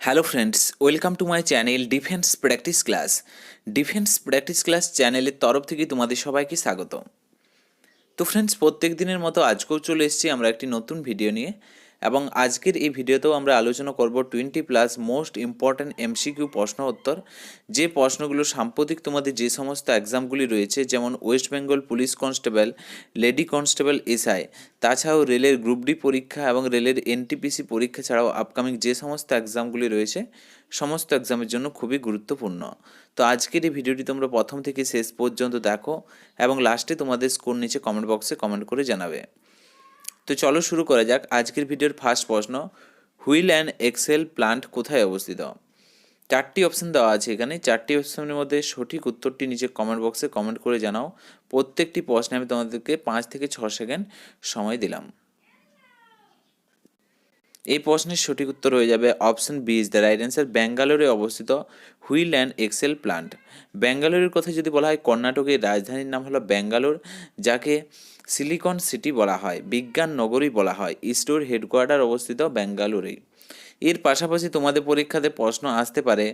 Hello friends welcome to my channel defence practice class defence practice class চ্যানেলের তরফ থেকে তোমাদের সবাইকে স্বাগত তো ফ্রেন্ডস প্রত্যেক দিনের মতো আজকেও চলে এসেছি আমরা একটি নতুন ভিডিও নিয়ে। এবং আজকের এই ভিডিওতেও আমরা আলোচনা করব twenty plus most important MCQ প্রশ্ন উত্তর। যে প্রশ্নগুলো সাম্প্রতিক তোমাদের যে সমস্ত এক্সামগুলি রয়েছে, যেমন West Bengal police constable lady constable SI তাছাড়াও রেলের গ্রুপ ডি পরীক্ষা এবং রেলের এনটিপিসি পরীক্ষা ছাড়াও আপকামিং যে সমস্ত এক্সামগুলি রয়েছে, সমস্ত এক্সামের জন্য খুবই গুরুত্বপূর্ণ। তো আজকের এই ভিডিওটি তোমরা প্রথম থেকে শেষ পর্যন্ত দেখো এবং লাস্টে তোমাদের স্কোর নিচে কমেন্ট বক্সে কমেন্ট করে জানাবে। তো চলো শুরু করা যাক। আজকের ভিডিওর ফার্স্ট প্রশ্ন, হুইল অ্যান্ড এক্সেল প্লান্ট কোথায় অবস্থিত? চারটি অপশন দেওয়া আছে এখানে। চারটি অপশনের মধ্যে সঠিক উত্তরটি নিচে কমেন্ট বক্সে কমেন্ট করে জানাও। প্রত্যেকটি প্রশ্নে আমি তোমাদেরকে পাঁচ থেকে ছ সেকেন্ড সময় দিলাম। এই প্রশ্নের সঠিক উত্তর হয়ে যাবে option B is the right answer. ব্যাঙ্গালোরে অবস্থিত হুইল অ্যান্ড এক্সেল প্লান্ট। ব্যাঙ্গালোরের কথা যদি বলা হয়, কর্ণাটকের রাজধানীর নাম হলো ব্যাঙ্গালোর, যাকে সিলিকন সিটি বলা হয়, বিজ্ঞান নগরী বলা হয় ইসরোর হেডকোয়ার্টার অবস্থিত ব্যাঙ্গালোরেই। এর পাশাপাশি তোমাদের পরীক্ষাতে প্রশ্ন আসতে পারে,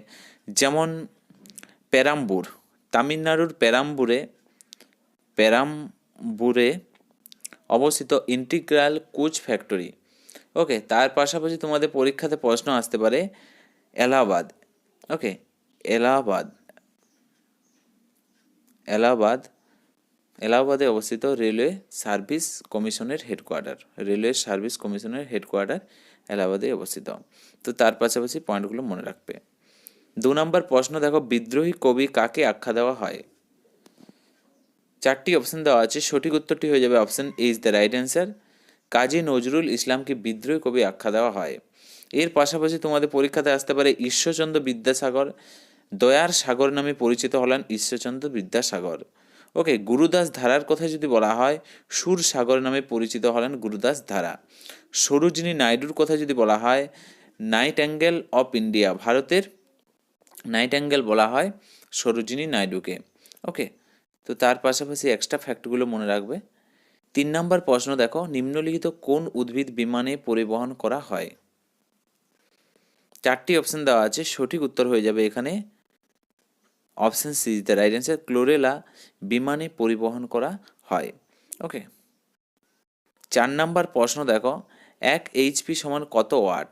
যেমন প্যারাম্বুর, তামিলনাড়ুর প্যারাম্বুরে প্যারাম্বুরে অবস্থিত ইন্টিগ্রাল কোচ ফ্যাক্টরি। ওকে তার পাশাপাশি তোমাদের পরীক্ষাতে প্রশ্ন আসতে পারে, এলাহাবাদ। ওকে এলাহাবাদ। এলাহাবাদ, এলাহাবাদে অবস্থিত রেলওয়ে সার্ভিস কমিশনের হেডকোয়ার্টার। রেলওয়ে সার্ভিস কমিশনের হেডকোয়ার্টার এলাহাবাদে অবস্থিত। তো তার পাশাপাশি পয়েন্টগুলো মনে রাখবে। দু নম্বর প্রশ্ন, দেখো, বিদ্রোহী কবি কাকে আখ্যা দেওয়া হয়? চারটি অপশন দেওয়া আছে, সঠিক উত্তরটি হয়ে যাবে option is the right answer. Kazi Nazrul ইসলামকে বিদ্রোহী কবি আখ্যা দেওয়া হয়। এর পাশাপাশি তোমাদের পরীক্ষাতে আসতে পারে ঈশ্বরচন্দ্র বিদ্যাসাগর। দয়ার সাগর নামে পরিচিত হলেন ঈশ্বরচন্দ্র বিদ্যাসাগর। ওকে, গুরুদাস ধারার কথা যদি বলা হয়, সুর সাগর নামে পরিচিত হলেন গুরুদাস ধারা। সরোজিনী নাইডুর কথা যদি বলা হয়, নাইট অ্যাঙ্গেল অফ ইন্ডিয়া, ভারতের নাইট অ্যাঙ্গেল বলা হয় সরোজিনী নাইডুকে। ওকে, তো তার পাশাপাশি এক্সট্রা ফ্যাক্টগুলো মনে রাখবে। তিন নম্বর প্রশ্ন দেখো, নিম্নলিখিত কোন উদ্ভিদ বিমানে পরিবহন করা হয়? চারটি অপশন দেওয়া আছে, সঠিক উত্তর হয়ে যাবে এখানে। Option C the right answer chlorella বিমানে পরিবহন করা হয়। ওকে চার নাম্বার প্রশ্ন দেখো, এক এইচপি সমান কত ওয়াট?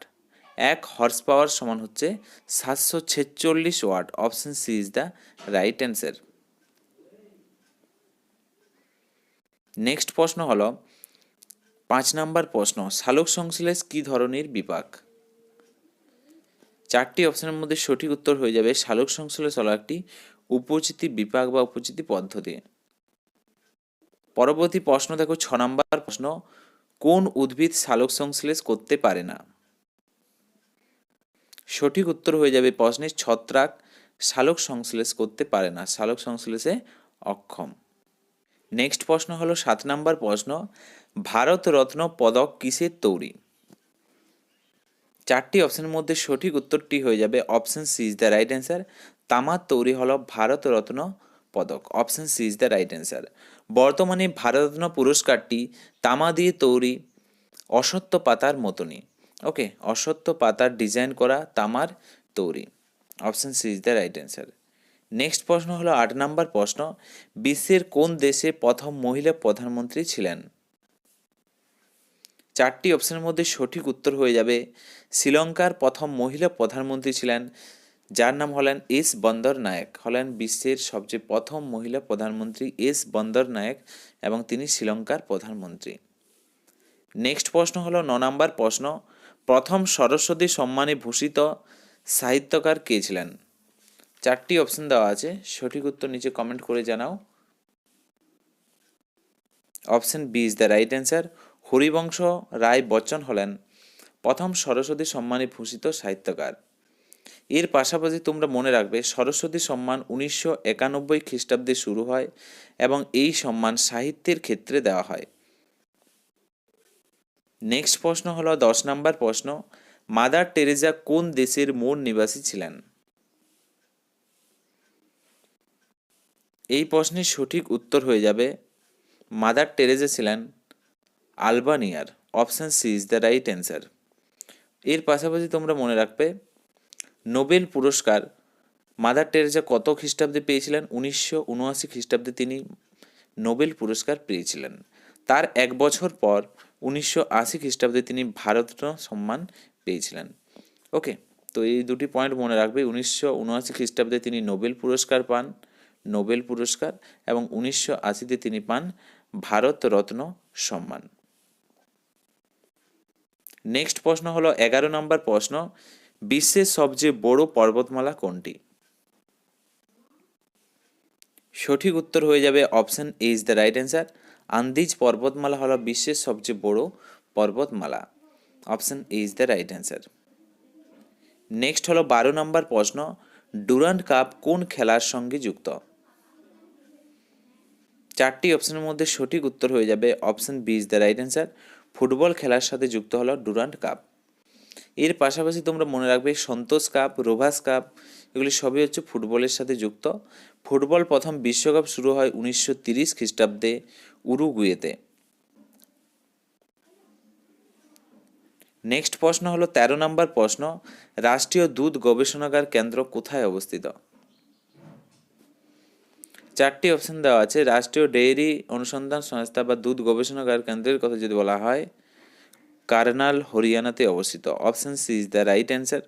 এক হর্স পাওয়ার সমান হচ্ছে সাতশো ছেচল্লিশ watt. Option C is the right answer next প্রশ্ন হল, পাঁচ নাম্বার প্রশ্ন সালোক সংশ্লেষ কী ধরনের বিপাক? চারটি অপশনের মধ্যে সঠিক উত্তর হয়ে যাবে সালোক সংশ্লেষ হলো একটি উপচিতি বিপাক বা উপচিতি পদ্ধতি। পরবর্তী প্রশ্ন, দেখো ছ নম্বর প্রশ্ন, কোন উদ্ভিদ সালোক সংশ্লেষ করতে পারে না? সঠিক উত্তর হয়ে যাবে প্রশ্নের ছত্রাক সালোক সংশ্লেষ করতে পারে না সালোক সংশ্লেষে অক্ষম। নেক্সট প্রশ্ন হলো সাত নাম্বার প্রশ্ন, ভারত রত্ন পদক কিসের তৈরি? চারটি অপশনের মধ্যে সঠিক উত্তরটি হয়ে যাবে option C is the right answer তামার তৈরি হলো ভারত রত্ন পদক option C is the right answer বর্তমানে ভারতরত্ন পুরস্কারটি তামা দিয়ে তৈরি অসত্য পাতার মতনই। ওকে অসত্য পাতার ডিজাইন করা তামার তৈরি option C is the right answer next প্রশ্ন হলো আট নাম্বার প্রশ্ন। বিশ্বের কোন দেশে প্রথম মহিলা প্রধানমন্ত্রী ছিলেন? চারটি অপশনের মধ্যে সঠিক উত্তর হয়ে যাবে। শ্রীলঙ্কার প্রথম মহিলা প্রধানমন্ত্রী ছিলেন, যার নাম হলেন এস বন্দর নায়ক। হলেন বিশ্বের সবচেয়ে প্রথম মহিলা প্রধানমন্ত্রী এস বন্দর নায়ক এবং তিনি শ্রীলঙ্কার প্রধানমন্ত্রী। নেক্সট প্রশ্ন হলো ন নম্বর প্রশ্ন। প্রথম সরস্বতী সম্মানে ভূষিত সাহিত্যকার কে ছিলেন? চারটি অপশন দেওয়া আছে। সঠিক উত্তর নিচে কমেন্ট করে জানাও। Option B is the right answer Harivansh Rai Bachchan হলেন প্রথম সরস্বতী সম্মানে ভূষিত সাহিত্যকার। এর পাশাপাশি তোমরা মনে রাখবে, সরস্বতী সম্মান উনিশশো একানব্বই খ্রিস্টাব্দে শুরু হয় এবং এই সম্মান সাহিত্যের ক্ষেত্রে দেওয়া হয়। নেক্সট প্রশ্ন হলো দশ নম্বর প্রশ্ন। মাদার টেরেজা কোন দেশের মূল নিবাসী ছিলেন? এই প্রশ্নের সঠিক উত্তর হয়ে যাবে, মাদার টেরেজা ছিলেন আলবানিয়ার। Option C is the right answer. এর পাশাপাশি তোমরা মনে রাখবে, নোবেল পুরস্কার মাদার টেরেসা কত খ্রিস্টাব্দে পেয়েছিলেন? উনিশশো উনআশি খ্রিস্টাব্দে তিনি নোবেল পুরস্কার পেয়েছিলেন। তার এক বছর পর উনিশশো আশি খ্রিস্টাব্দে তিনি ভারতরত্ন সম্মান পেয়েছিলেন। ওকে, তো এই দুটি পয়েন্ট মনে রাখবে, উনিশশো উনআশি খ্রিস্টাব্দে তিনি নোবেল পুরস্কার পান। নোবেল পুরস্কার এবং উনিশশো আশিতে তিনি পান ভারত রত্ন সম্মান। নেক্সট প্রশ্ন হলো এগারো নম্বর প্রশ্ন, বিশ্বের সবচেয়ে বড় পর্বতমালা কোনটি? সঠিক উত্তর হয়ে যাবে option A is the right answer. Andes পর্বতমালা হলো বিশ্বের সবচেয়ে বড় পর্বতমালা। Option A is the right answer. Next হলো বারো নম্বর প্রশ্ন, ডুরান্ড কাপ কোন খেলার সঙ্গে যুক্ত? চারটি অপশনের মধ্যে সঠিক উত্তর হয়ে যাবে option B is the right answer football খেলার সাথে যুক্ত হলো ডুরান্ড কাপ এর পাশাপাশি তোমরা মনে রাখবে সন্তোষ কাপ রোভাস কাপ এগুলি সবই হচ্ছে ফুটবলের সাথে যুক্ত। ফুটবল প্রথম বিশ্বকাপ শুরু হয় উনিশশো তিরিশ খ্রিস্টাব্দে উরুগুয়েতে। নেক্সট প্রশ্ন হলো তেরো নম্বর প্রশ্ন, রাষ্ট্রীয় দুধ গবেষণাগার কেন্দ্র কোথায় অবস্থিত? চারটি অপশন দেওয়া আছে। রাষ্ট্রীয় ডেইরি অনুসন্ধান সংস্থা বা দুধ গবেষণাগার কেন্দ্রের কথা যদি বলা হয়, কার্নাল হরিয়ানাতে অবস্থিত। Option C is the right answer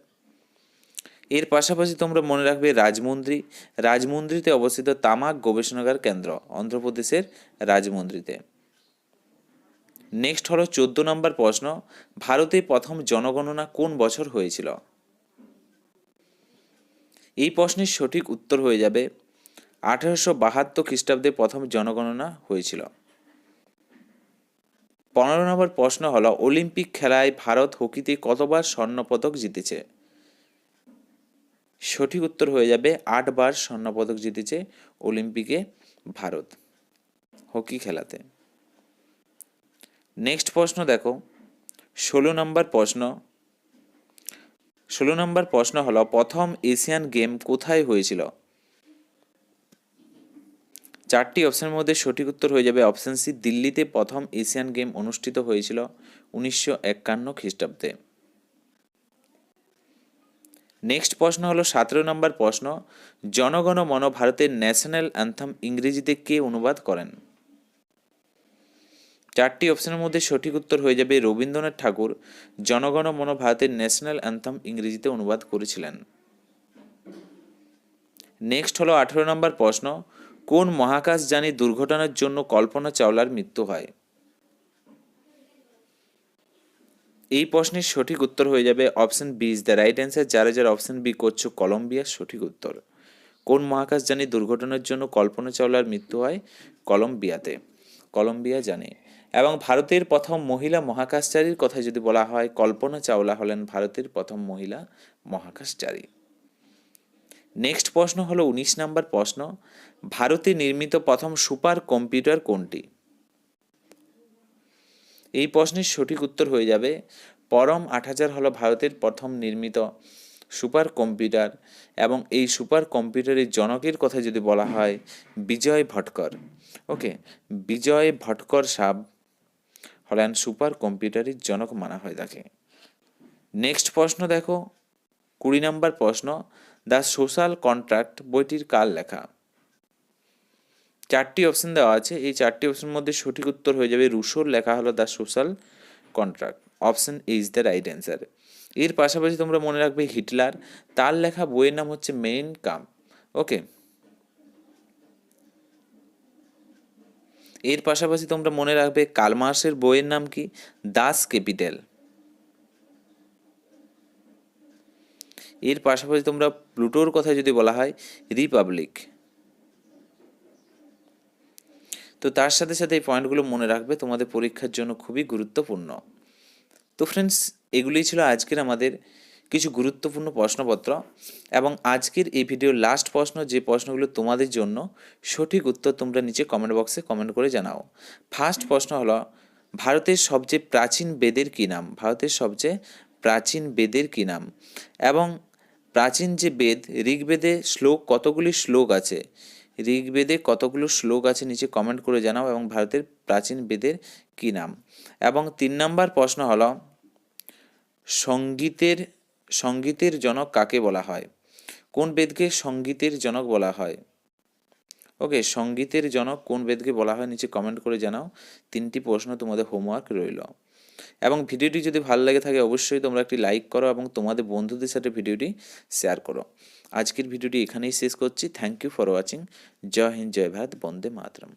এর পাশাপাশি তোমরা মনে রাখবে রাজমন্দ্রী। রাজমন্দ্রীতে অবস্থিত তামাক গবেষণাগার কেন্দ্র, অন্ধ্রপ্রদেশের রাজমন্দ্রীতে। নেক্সট হলো চোদ্দ নম্বর প্রশ্ন, ভারতে প্রথম জনগণনা কোন বছর হয়েছিল? এই প্রশ্নের সঠিক উত্তর হয়ে যাবে আঠারোশো বাহাত্তর খ্রিস্টাব্দে প্রথম জনগণনা হয়েছিল। পনেরো নম্বর প্রশ্ন হল, অলিম্পিক খেলায় ভারত হকিতে কতবার স্বর্ণপদক জিতেছে? সঠিক উত্তর হয়ে যাবে, আটবার স্বর্ণপদক জিতেছে অলিম্পিকে ভারত হকি খেলাতে। নেক্সট প্রশ্ন দেখো, ষোলো নম্বর প্রশ্ন। ষোলো নম্বর প্রশ্ন হলো, প্রথম এশিয়ান গেম কোথায় হয়েছিল? চারটি অপশনের মধ্যে সঠিক উত্তর হয়ে যাবে অপশন সি দিল্লিতে প্রথম এশিয়ান গেম অনুষ্ঠিত হয়েছিল উনিশশো একান্ন খ্রিস্টাব্দে। নেক্সট প্রশ্ন হলো সতেরো নম্বর প্রশ্ন, জনগণ মন ভারতের ন্যাশনাল অ্যান্থাম ইংরেজিতে কে অনুবাদ করেন? চারটি অপশনের মধ্যে সঠিক উত্তর হয়ে যাবে রবীন্দ্রনাথ ঠাকুর, জনগণ মন ভারতের ন্যাশনাল অ্যান্থাম ইংরেজিতে অনুবাদ করেছিলেন। নেক্সট হলো আঠেরো নম্বর প্রশ্ন কোন মহাকাশযানী দুর্ঘটনার জন্য কল্পনা চাওলার মৃত্যু হয়? এই প্রশ্নের সঠিক উত্তর হয়ে যাবে option B is the right answer. যারা যারা অপশন বি করছ, কলম্বিয়ার সঠিক উত্তর। কোন মহাকাশযানী দুর্ঘটনার জন্য কল্পনা চাওলার মৃত্যু হয়? কলম্বিয়াতে। কলম্বিয়া জানে এবং ভারতের প্রথম মহিলা মহাকাশচারীর কথা যদি বলা হয়, কল্পনা চাওলা হলেন ভারতের প্রথম মহিলা মহাকাশচারী। নেক্সট প্রশ্ন হলো উনিশ নাম্বার প্রশ্ন, ভারতে নির্মিত প্রথম সুপার কম্পিউটার কোনটি? এই প্রশ্নের সঠিক উত্তর হয়ে যাবে, পরম আট হাজার হলো ভারতের প্রথম নির্মিত সুপার কম্পিউটার এবং এই সুপার কম্পিউটারের জনকের কথা যদি বলা হয়, বিজয় ভটকর। ওকে, বিজয় ভটকর সাব হলেন সুপার কম্পিউটারের জনক মানা হয় তাকে। নেক্সট প্রশ্ন দেখো, কুড়ি নম্বর প্রশ্ন দ্য সোশ্যাল কন্ট্রাক্ট বইটির কার লেখা? চারটি অপশন দেওয়া আছে। এই চারটি অপশনের মধ্যে সঠিক উত্তর হয়ে যাবে রুশোর। লেখা হলো the social contract. Option is the right answer এর পাশাপাশি তোমরা মনে রাখবে হিটলার। তার লেখা বইয়ের নাম হচ্ছে মেইন কাম ওকে। এর পাশাপাশি তোমরা মনে রাখবে কালমার্সের বইয়ের নাম কি? Das Kapital. এর পাশাপাশি তোমরা প্লুটোর কথা যদি বলা হয়, রিপাবলিক। তো তার সাথে সাথে এই পয়েন্টগুলো মনে রাখবে, তোমাদের পরীক্ষার জন্য খুবই গুরুত্বপূর্ণ। তো ফ্রেন্ডস এগুলোই ছিল আজকের আমাদের কিছু গুরুত্বপূর্ণ প্রশ্নপত্র এবং আজকের এই ভিডিওর লাস্ট প্রশ্ন, যে প্রশ্নগুলো তোমাদের জন্য সঠিক উত্তর তোমরা নিচে কমেন্ট বক্সে কমেন্ট করে জানাও। ফার্স্ট প্রশ্ন হলো, ভারতের সবচেয়ে প্রাচীন বেদের কী নাম? ভারতের সবচেয়ে প্রাচীন বেদের কী নাম? এবং প্রাচীন যে বেদ, ঋগ্বেদে শ্লোক, কতগুলি শ্লোক আছে? ঋগ্বেদে কতগুলো শ্লোক আছে নিচে কমেন্ট করে জানাও এবং ভারতের প্রাচীন বেদের কী নাম? এবং তিন নম্বর প্রশ্ন হল, সঙ্গীতের সঙ্গীতের জনক কাকে বলা হয়? কোন বেদকে সঙ্গীতের জনক বলা হয়? ওকে সঙ্গীতের জনক কোন বেদকে বলা হয়? নিচে কমেন্ট করে জানাও। তিনটি প্রশ্ন তোমাদের হোমওয়ার্ক রইল। এবং ভিডিওটি যদি ভালো লাগে থাকে, অবশ্যই তোমরা একটি লাইক করো এবং তোমাদের বন্ধুদের সাথে ভিডিওটি শেয়ার করো। আজকের ভিডিওটি এখানেই শেষ করছি। থ্যাংক ইউ ফর ওয়াচিং জয় হিন্দ, জয় ভারত, বন্দে মাতরম।